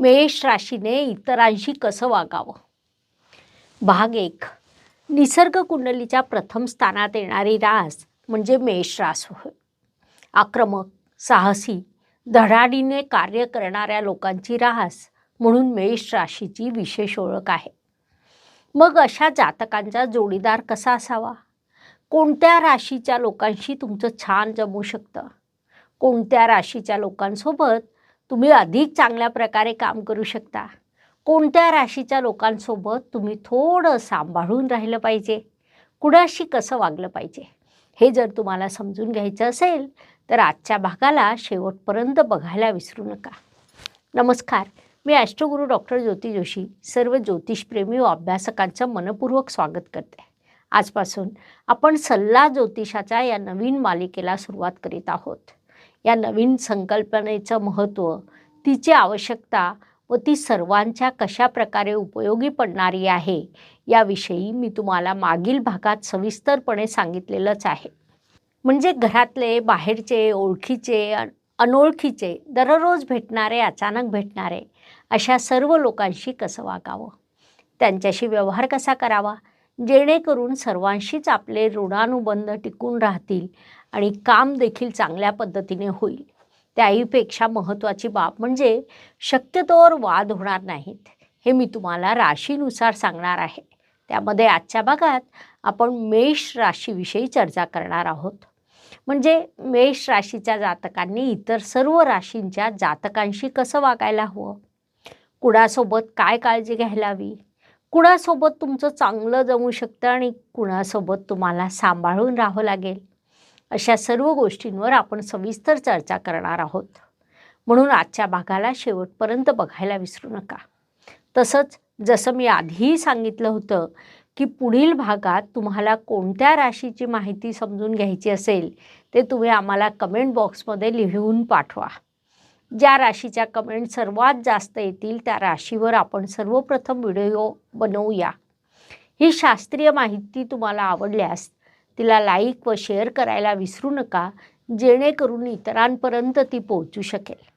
मेष राशीने इतरांशी कसं वागावं? भाग एक. निसर्ग कुंडलीच्या प्रथम स्थानात येणारी रास म्हणजे मेष रास होय. आक्रमक साहसी धडाडीने कार्य करणाऱ्या लोकांची रास म्हणून मेष राशीची विशेष ओळख आहे. मग अशा जातकांचा जोडीदार कसा असावा? कोणत्या राशीच्या लोकांशी तुमचं छान जमू शकतं? कोणत्या राशीच्या लोकांसोबत तुम्ही अधिक चांगल्या प्रकारे काम करू शकता. कोणत्या राशीच्या लोकांसोबत तुम्ही थोडं सांभाळून राहिलं पाहिजे? कुणाशी कसं वागलं पाहिजे? हे जर तुम्हाला समजून घ्यायचं असेल तर आजच्या भागाला शेवटपर्यंत बघायला विसरू नका. नमस्कार. मी ॲस्ट्रोगुरू डॉक्टर ज्योती जोशी सर्व ज्योतिषप्रेमी व अभ्यासकांचं मनपूर्वक स्वागत करते. आजपासून आपण सल्ला ज्योतिषाच्या या नवीन मालिकेला सुरुवात करीत आहोत. या नवीन संकल्पनेचं महत्त्व तिची आवश्यकता व ती सर्वांच्या कशा प्रकारे उपयोगी पडणारी आहे याविषयी मी तुम्हाला मागील भागात सविस्तरपणे सांगितलेलंच आहे. म्हणजे घरातले बाहेरचे ओळखीचे अनोळखीचे दररोज भेटणारे अचानक भेटणारे अशा सर्व लोकांशी कसं वागावं? त्यांच्याशी व्यवहार कसा करावा? जेणेकरून सर्वांशीच आपले ऋणानुबंध टिकून राहतील आणि काम देखील चांगल्या पद्धतीने होईल. त्याहीपेक्षा महत्त्वाची बाब म्हणजे शक्यतोवर वाद होणार नाहीत. हे मी तुम्हाला राशीनुसार सांगणार आहे. त्यामध्ये आजच्या भागात आपण मेष राशीविषयी चर्चा करणार आहोत. म्हणजे मेष राशीच्या जातकांनी इतर सर्व राशींच्या जातकांशी कसं वागायला हवं? कुणासोबत काय काळजी घ्यायला हवी कुणासोबत तुमचं चांगलं जमू शकतं आणि कुणासोबत तुम्हाला सांभाळून राहावं लागेल? अशा सर्व गोष्टींवर आपण सविस्तर चर्चा करणार आहोत. म्हणून आजच्या भागाला शेवटपर्यंत बघायला विसरू नका. तसंच जसं मी आधीही सांगितलं होतं की पुढील भागात तुम्हाला कोणत्या राशीची माहिती समजून घ्यायची असेल ते तुम्ही आम्हाला कमेंट बॉक्समध्ये लिहून पाठवा. ज्या राशीच्या कमेंट सर्वात जास्त येतील त्या राशीवर आपण सर्वप्रथम व्हिडिओ बनवूया. ही शास्त्रीय माहिती तुम्हाला आवडल्यास तिला लाईक व शेअर करायला विसरू नका जेणेकरून इतरांपर्यंत ती पोहोचू शकेल.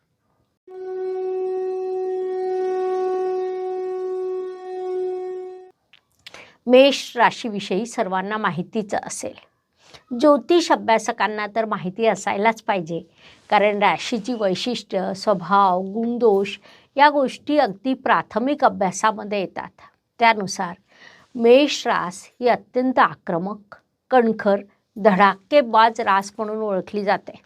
मेष राशीविषयी सर्वांना माहितीच असेल. ज्योतिष अभ्यासकांना तर माहिती असायलाच पाहिजे कारण राशीची वैशिष्ट्य स्वभाव गुणदोष या गोष्टी अगदी प्राथमिक अभ्यासामध्ये येतात. त्यानुसार मेष रास ही अत्यंत आक्रमक कणखर धडाकेबाज रास म्हणून ओळखली जाते.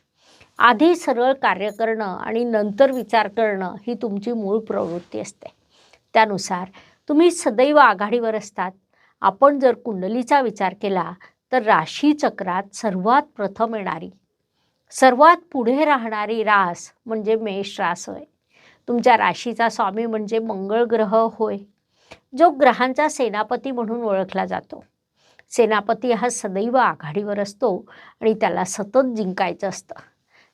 आधी सरळ कार्य करणं आणि नंतर विचार करणं ही तुमची मूळ प्रवृत्ती असते. त्यानुसार तुम्ही सदैव आघाडीवर असतात. आपण जर कुंडलीचा विचार केला तर राशीचक्रात सर्वात प्रथम येणारी. सर्वात पुढे राहणारी रास म्हणजे मेष रास होय. तुमच्या राशीचा स्वामी म्हणजे मंगळ ग्रह होय जो ग्रहांचा सेनापती म्हणून ओळखला जातो. सेनापती हा सदैव आघाडीवर असतो आणि त्याला सतत जिंकायचं असतं.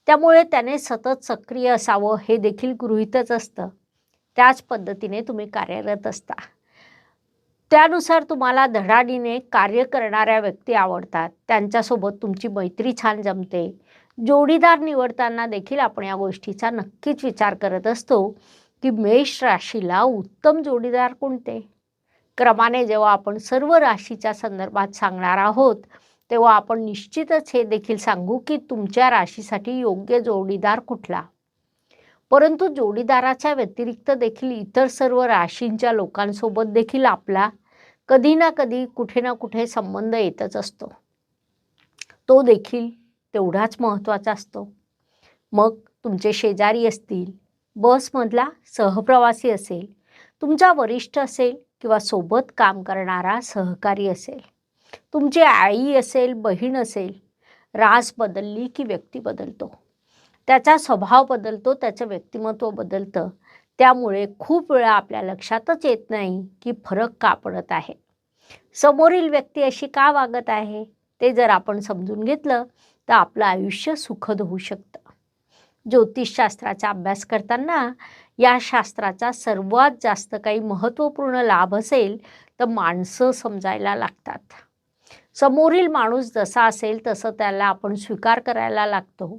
त्यामुळे त्याने सतत सक्रिय असावं हे देखील गृहीतच असतं. त्याच पद्धतीने तुम्ही कार्यरत असता. त्यानुसार तुम्हाला धडाडीने कार्य करणाऱ्या व्यक्ती आवडतात. त्यांच्यासोबत तुमची मैत्री छान जमते. जोडीदार निवडताना देखील आपण या गोष्टीचा नक्कीच विचार करत असतो की मेष राशीला उत्तम जोडीदार कोणते? क्रमाने जेव्हा आपण सर्व राशीच्या संदर्भात सांगणार आहोत तेव्हा आपण निश्चितच हे देखील सांगू की तुमच्या राशीसाठी योग्य जोडीदार कुठला. परंतु जोडीदाराच्या व्यतिरिक्त देखील इतर सर्व राशींच्या लोकांसोबत देखील आपला कधी ना कधी कुठे ना कुठे संबंध येतच असतो. तो देखील तेवढाच महत्त्वाचा असतो. मग तुमचे शेजारी असतील बसमधला सहप्रवासी असेल तुमचा वरिष्ठ असेल किंवा सोबत काम करणारा सहकारी असेल तुमची आई असेल बहीण असेल रास बदलली की व्यक्ती बदलतो. त्याचा स्वभाव बदलतो त्याचं व्यक्तिमत्व बदलतं. त्यामुळे खूप वेळा आपल्या लक्षातच येत नाही की फरक का पडत आहे. समोरील व्यक्ती अशी का वागत आहे? ते जर आपण समजून घेतलं तर आपलं आयुष्य सुखद होऊ शकतं. ज्योतिषशास्त्राचा अभ्यास करताना या शास्त्राचा सर्वात जास्त काही महत्त्वपूर्ण लाभ असेल तर माणसं समजायला लागतात. समोरील माणूस जसा असेल तसं त्याला आपण स्वीकार करायला लागतो.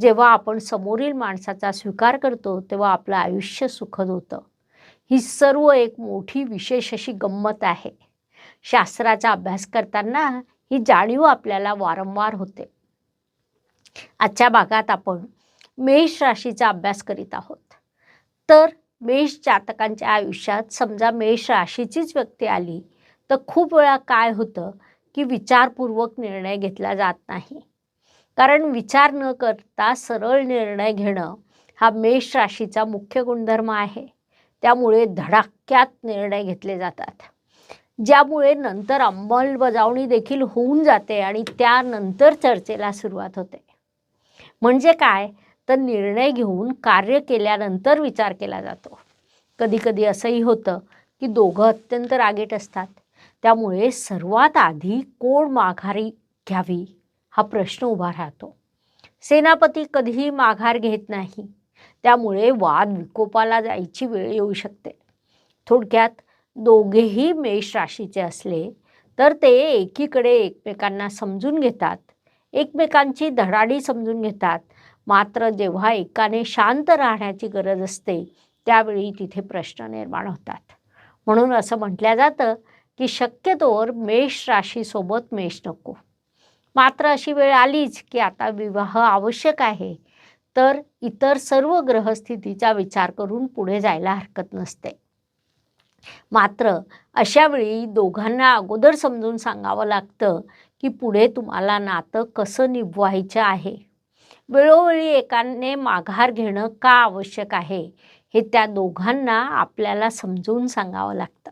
जेव्हा आपण समोरील माणसाचा स्वीकार करतो तेव्हा आपलं आयुष्य सुखद होतं. ही सर्व एक मोठी विशेष अशी गंमत आहे. शास्त्राचा अभ्यास करताना ही जाणीव आपल्याला वारंवार होते. आजच्या भागात आपण मेष राशीचा अभ्यास करीत आहोत. तर मेष जातकांच्या आयुष्यात समजा मेष राशीचीच व्यक्ती आली तर खूप वेळा काय होतं की विचारपूर्वक निर्णय घेतला जात नाही. कारण विचार न करता सरळ निर्णय घेणं हा मेष राशीचा मुख्य गुणधर्म आहे. त्यामुळे धडाक्यात निर्णय घेतले जातात. ज्यामुळे नंतर अंमलबजावणी देखील होऊन जाते आणि त्यानंतर चर्चेला सुरुवात होते. म्हणजे काय? तर निर्णय घेऊन कार्य केल्यानंतर विचार केला जातो. कधीकधी असंही होतं की दोघं अत्यंत रागीट असतात. त्यामुळे सर्वात आधी कोण माघारी घ्यावी हा प्रश्न उभा राहतो. सेनापती कधीही माघार घेत नाही. त्यामुळे वाद विकोपाला जायची वेळ येऊ शकते. थोडक्यात दोघेही मेष राशीचे असले तर ते एकीकडे एकमेकांना समजून घेतात. एकमेकांची धडाडी समजून घेतात. मात्र जेव्हा एकाने शांत राहण्याची गरज असते त्यावेळी तिथे प्रश्न निर्माण होतात. म्हणून असं म्हटलं जातं की शक्यतोवर मेष राशीसोबत मेष नको. मात्र अशी वेळ आलीच की आता विवाह आवश्यक आहे तर इतर सर्व ग्रहस्थितीचा विचार करून पुढे जायला हरकत नसते. मात्र अशावेळी दोघांना अगोदर समजून सांगावं लागतं की पुढे तुम्हाला नातं कसं निभवायचं आहे. वेळोवेळी एकाने माघार घेणं का आवश्यक आहे हे त्या दोघांना आपल्याला समजून सांगावं लागतं.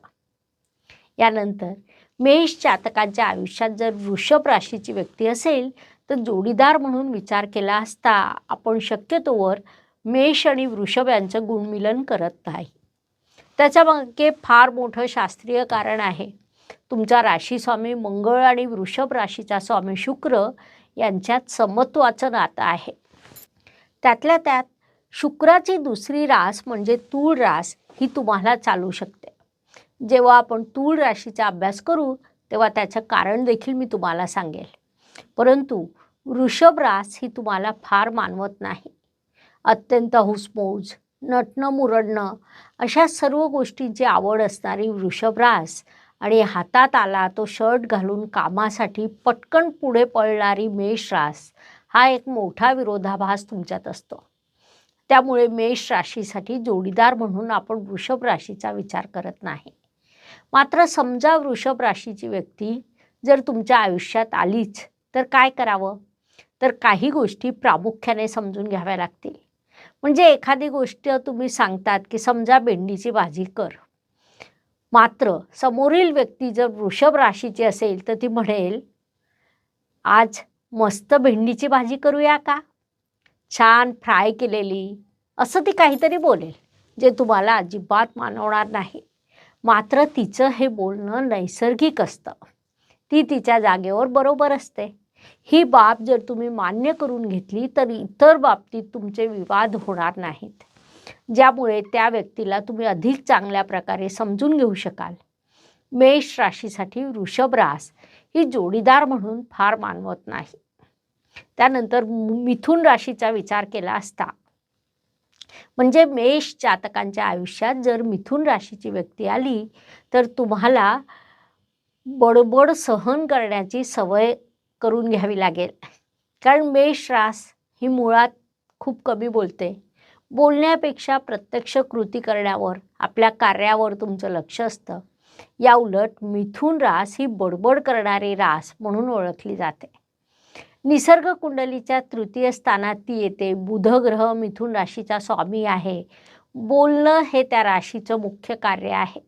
यानंतर मेष जातकांच्या आयुष्यात जर वृषभ राशीची व्यक्ती असेल तर जोडीदार म्हणून विचार केला असता आपण शक्यतोवर मेष आणि वृषभ यांचं गुणमिलन करत नाही. त्याच्यामागे फार मोठं शास्त्रीय कारण आहे. तुमचा राशीस्वामी मंगळ आणि वृषभ राशीचा स्वामी शुक्र यांच्यात समत्वाचं नातं आहे. त्यातल्या त्यात शुक्राची दुसरी रास म्हणजे तूळ रास ही तुम्हाला चालू शकते. जेव्हा आपण तूळ राशीचा अभ्यास करू तेव्हा त्याचं कारण देखील मी तुम्हाला सांगेल. परंतु वृषभ रास ही तुम्हाला फार मानवत नाही. अत्यंत हुसमौज नटणं मुरडणं अशा सर्व गोष्टींची आवड असणारी वृषभ रास आणि हातात आला तो शर्ट घालून कामासाठी पटकन पुढे पळणारी मेष रास हा एक मोठा विरोधाभास तुमच्यात असतो. त्यामुळे मेष राशीसाठी जोडीदार म्हणून आपण वृषभ राशीचा विचार करत नाही. मात्र समजा वृषभ राशीची व्यक्ती जर तुमच्या आयुष्यात आलीच तर काय करावं? तर काही गोष्टी प्रामुख्याने समजून घ्याव्या लागतील. म्हणजे एखादी गोष्ट तुम्ही सांगतात की समजा भेंडीची भाजी कर. मात्र समोरील व्यक्ती जर वृषभ राशीची असेल तर ती म्हणेल आज मस्त भेंडीची भाजी करूया का? छान फ्राय केलेली असं ती काहीतरी बोलेल जे तुम्हाला अजिबात मानवणार नाही. मात्र तिचं हे बोलणं नैसर्गिक असतं. ती तिच्या जागेवर बरोबर असते. ही बाब जर तुम्ही मान्य करून घेतली तर इतर बाबतीत तुमचे विवाद होणार नाहीत. ज्यामुळे त्या व्यक्तीला तुम्ही अधिक चांगल्या प्रकारे समजून घेऊ शकाल. मेष राशीसाठी वृषभ रास ही जोडीदार म्हणून फार मानवत नाही. त्यानंतर मिथुन राशीचा विचार केला असता. म्हणजे मेष जातकांच्या आयुष्यात जर मिथुन राशीची व्यक्ती आली तर तुम्हाला बडबड सहन करण्याची सवय करून घ्यावी लागेल. कारण मेष रास ही मुळात खूप कमी बोलते. बोलण्यापेक्षा प्रत्यक्ष कृती करण्यावर आपल्या कार्यावर तुमचं लक्ष असतं. या उलट मिथून रास ही बडबड करणारी रास म्हणून ओळखली जाते. निसर्ग कुंडलीच्या तृतीय स्थानात ती येते. बुध ग्रह मिथुन राशीचा स्वामी आहे. बोलणं हे त्या राशीचं मुख्य कार्य आहे.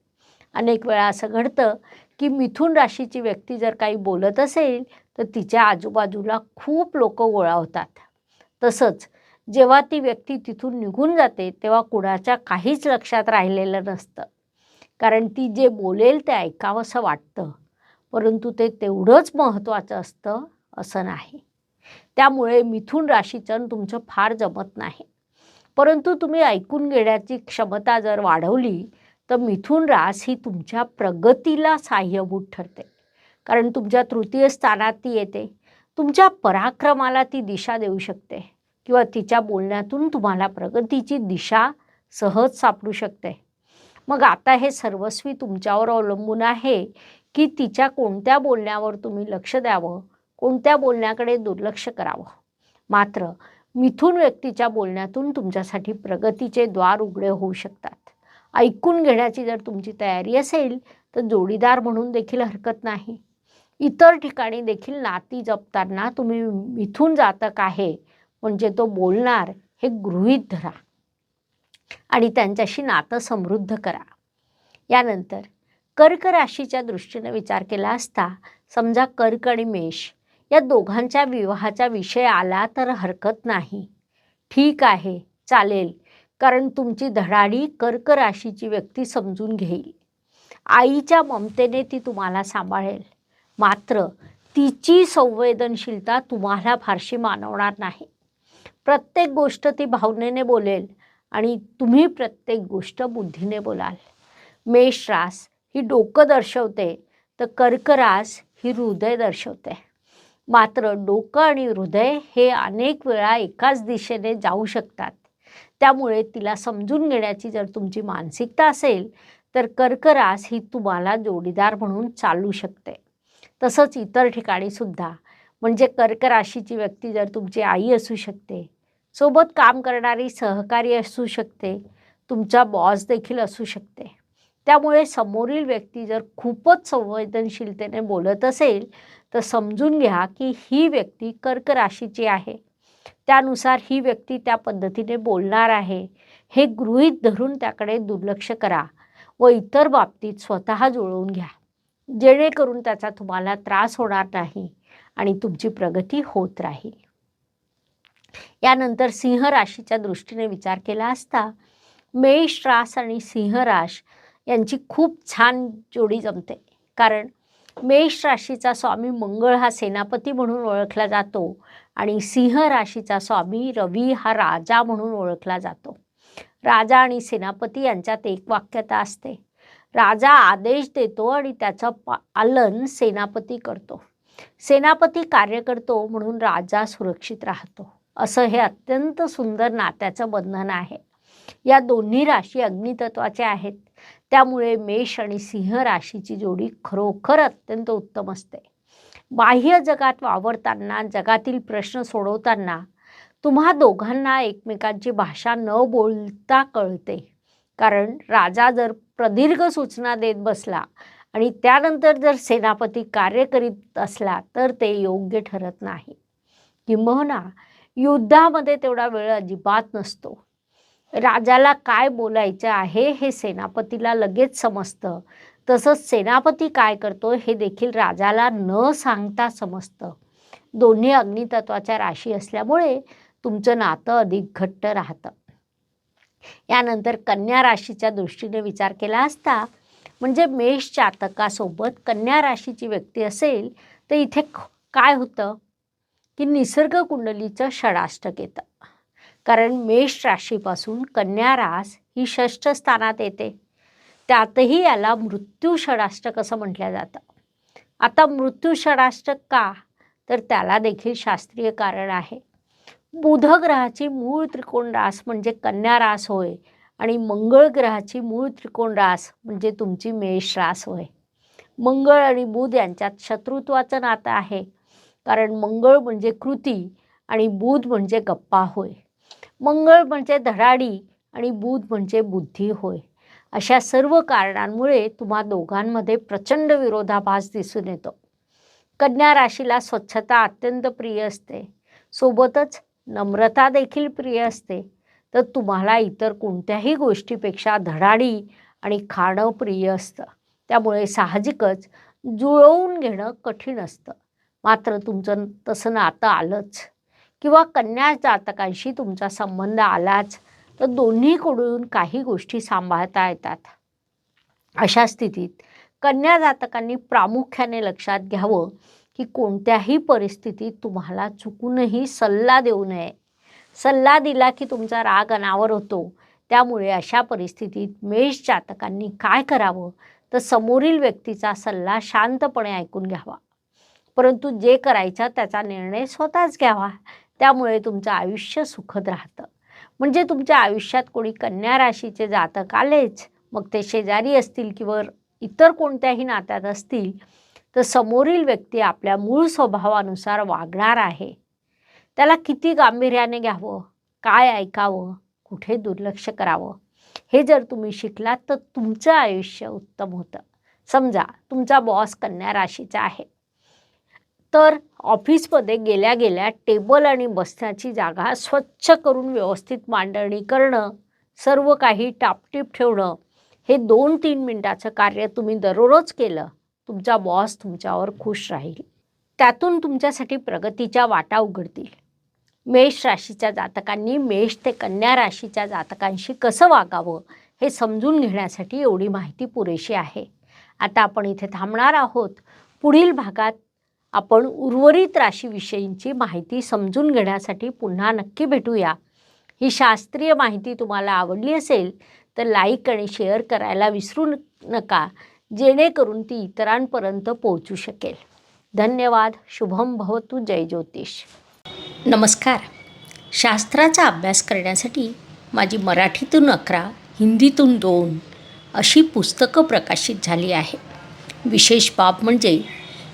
अनेक वेळा असं घडतं की मिथुन राशीची व्यक्ती जर काही बोलत असेल तर तिच्या आजूबाजूला खूप लोक गोळा होतात तसंच जेव्हा ती व्यक्ती तिथून निघून जाते तेव्हा कुणाच्या काहीच लक्षात राहिलेलं नसतं. कारण ती जे बोलेल ते ऐकावंसं वाटतं. परंतु ते तेवढंच महत्त्वाचं असतं असं नाही. त्यामुळे मिथुन राशीचं तुमचं फार जमत नाही. परंतु तुम्ही ऐकून घेण्याची क्षमता जर वाढवली तर मिथुन रास ही तुमच्या प्रगतीला सहाय्यभूत ठरते. कारण तुमच्या तृतीय स्थानात ती येते. तुमच्या पराक्रमाला ती दिशा देऊ शकते. किंवा तिच्या बोलण्यातून तुम्हाला प्रगतीची दिशा सहज सापडू शकते. मग आता हे सर्वस्वी तुमच्यावर अवलंबून आहे की तिच्या कोणत्या बोलण्यावर तुम्ही लक्ष द्यावं कोणत्या बोलण्याकडे दुर्लक्ष करावं? मात्र मिथून व्यक्तीच्या बोलण्यातून तुमच्यासाठी प्रगतीचे द्वार उघडे होऊ शकतात. ऐकून घेण्याची जर तुमची तयारी असेल तर जोडीदार म्हणून देखील हरकत नाही. इतर ठिकाणी देखील नाती जपताना तुम्ही मिथून जातक आहे म्हणजे तो बोलणार हे गृहीत धरा आणि त्यांच्याशी नातं समृद्ध करा. यानंतर कर्क राशीच्या दृष्टीने विचार केला असता समजा कर्क आणि मेष या दोघांच्या विवाहाचा विषय आला तर हरकत नाही. ठीक आहे चालेल कारण तुमची धडाडी कर्क राशीची व्यक्ती समजून घेईल. आईच्या ममतेने ती तुम्हाला सांभाळेल. मात्र तिची संवेदनशीलता तुम्हाला फारशी मानवणार नाही. प्रत्येक गोष्ट ती भावनेने बोलेल आणि तुम्ही प्रत्येक गोष्ट बुद्धीने बोलाल. मेष रास ही डोकं दर्शवते तर कर्करास ही हृदय दर्शवते. मात्र डोकं आणि हृदय हे अनेक वेळा एकाच दिशेने जाऊ शकतात. त्यामुळे तिला समजून घेण्याची जर तुमची मानसिकता असेल तर कर्करास ही तुम्हाला जोडीदार म्हणून चालू शकते. तसंच इतर ठिकाणी सुद्धा म्हणजे कर्क राशीची व्यक्ती जर तुमची आई असू शकते सोबत काम करणारी सहकारी असू शकते. तुमचा बॉस देखील असू शकते. त्यामुळे समोरील व्यक्ती जर खूपच संवेदनशीलतेने बोलत असेल तर समजून घ्या की ही व्यक्ती कर्क राशीची आहे. त्यानुसार ही व्यक्ती त्या पद्धतीने बोलणार आहे. हे गृहीत धरून त्याकडे दुर्लक्ष करा व इतर बाबतीत स्वतः जुळवून घ्या. जेणेकरून त्याचा तुम्हाला त्रास होणार नाही आणि तुमची प्रगती होत राहील. यानंतर सिंह राशीच्या दृष्टीने विचार केला असता मेष रास आणि सिंह राश यांची खूप छान जोडी जमते. कारण मेष राशीचा स्वामी मंगळ हा सेनापती म्हणून ओळखला जातो आणि सिंह राशीचा स्वामी रवी हा राजा म्हणून ओळखला जातो. राजा आणि सेनापती यांच्यात एक वाक्यता असते. राजा आदेश देतो आणि त्याचं पालन सेनापती करतो. सेनापती कार्य करतो म्हणून राजा सुरक्षित राहतो. असं हे अत्यंत सुंदर नात्याचं बंधन आहे. या दोन्ही राशी अग्नितत्वाचे आहेत. त्यामुळे मेष आणि सिंह राशीची जोडी खरोखर अत्यंत उत्तम असते. बाह्य जगात वावरताना जगातील प्रश्न सोडवताना तुम्हा दोघांना एकमेकांची भाषा न बोलता कळते. कारण राजा जर प्रदीर्घ सूचना देत बसला आणि त्यानंतर जर सेनापती कार्य करीत असला तर ते योग्य ठरत नाही. किंबहुना युद्धामध्ये तेवढा वेळ अजिबात नसतो. राजाला काय बोलायचं आहे हे सेनापतीला लगेच समजतं. तसंच सेनापती काय करतो हे देखील राजाला न सांगता समजतं. दोन्ही अग्नितत्वाच्या राशी असल्यामुळे तुमचं नातं अधिक घट्ट राहतं. यानंतर कन्या राशीच्या दृष्टीने विचार केला असता म्हणजे मेष जातकासोबत कन्या राशीची व्यक्ती असेल तर इथे काय होतं? की निसर्ग कुंडलीचं षडाष्टक येतं. कारण मेष राशीपासून कन्या रास ही षष्ठ स्थानात येते. त्यातही याला मृत्यू षडाष्टक असं म्हटलं जातं. आता मृत्यू षडाष्टक का? तर त्याला देखील शास्त्रीय कारण आहे. बुध ग्रहाची मूळ त्रिकोण रास म्हणजे कन्या रास होय आणि मंगळ ग्रहाची मूळ त्रिकोण रास म्हणजे तुमची मेष रास होय. मंगळ आणि बुध यांच्यात शत्रुत्वाचं नातं आहे. कारण मंगळ म्हणजे कृती आणि बुध म्हणजे गप्पा होय. मंगळ म्हणजे धडाडी आणि बुध म्हणजे बुद्धी होय. अशा सर्व कारणांमुळे तुम्हा दोघांमध्ये प्रचंड विरोधाभास दिसून येतो. कन्या राशीला स्वच्छता अत्यंत प्रिय असते. सोबतच नम्रता देखील प्रिय असते. तर तुम्हाला इतर कोणत्याही गोष्टीपेक्षा धडाडी आणि खाणं प्रिय असतं. त्यामुळे साहजिकच जुळवून घेणं कठीण असतं. मात्र तुमचं तसं नातं आलंच. किंवा कन्या जातकांशी तुमचा संबंध आलाच तर दोन्हीकडून काही गोष्टी सांभाळता येतात. अशा स्थितीत कन्या जातकांनी प्रामुख्याने लक्षात घ्यावं की कोणत्याही परिस्थितीत तुम्हाला चुकूनही सल्ला देऊ नये. सल्ला दिला की तुमचा राग अनावर होतो. त्यामुळे अशा परिस्थितीत मेष जातकांनी काय करावं? तर समोरील व्यक्तीचा सल्ला शांतपणे ऐकून घ्यावा. परंतु जे करायचं त्याचा निर्णय स्वतःच घ्यावा. त्यामुळे तुमचं आयुष्य सुखद राहतं. म्हणजे तुमच्या आयुष्यात कोणी कन्या राशीचे जातक आलेच मग ते शेजारी असतील किंवा इतर कोणत्याही नात्यात असतील तर समोरील व्यक्ती आपल्या मूळ स्वभावानुसार वागणार आहे. त्याला किती गांभीर्याने घ्यावं? काय ऐकावं? कुठे दुर्लक्ष करावं? हे जर तुम्ही शिकलात तर तुमचं आयुष्य उत्तम होतं. समजा तुमचा बॉस कन्या राशीचा आहे. तर ऑफिसमध्ये गेल्या गेल्या टेबल आणि बसण्याची जागा स्वच्छ करून व्यवस्थित मांडणी करणं सर्व काही टापटीप ठेवणं हे दोन तीन मिनटाचं कार्य तुम्ही दररोज केलं तुमचा बॉस तुमच्यावर खुश राहील. त्यातून तुमच्यासाठी प्रगतीच्या वाटा उघडतील. मेष राशीच्या जातकांनी मेष ते कन्या राशीच्या जातकांशी कसं वागावं हे समजून घेण्यासाठी एवढी माहिती पुरेशी आहे. आता आपण इथे थांबणार आहोत. पुढील भागात आपण उर्वरित राशीविषयींची माहिती समजून घेण्यासाठी पुन्हा नक्की भेटूया. ही शास्त्रीय माहिती तुम्हाला आवडली असेल तर लाईक आणि शेअर करायला विसरू नका जेणेकरून ती इतरांपर्यंत पोहोचू शकेल. धन्यवाद शुभम भवतू जय ज्योतिष. नमस्कार. शास्त्राचा अभ्यास करण्यासाठी माझी मराठीतून अकरा हिंदीतून दोन अशी पुस्तकं प्रकाशित झाली आहे. विशेष बाब म्हणजे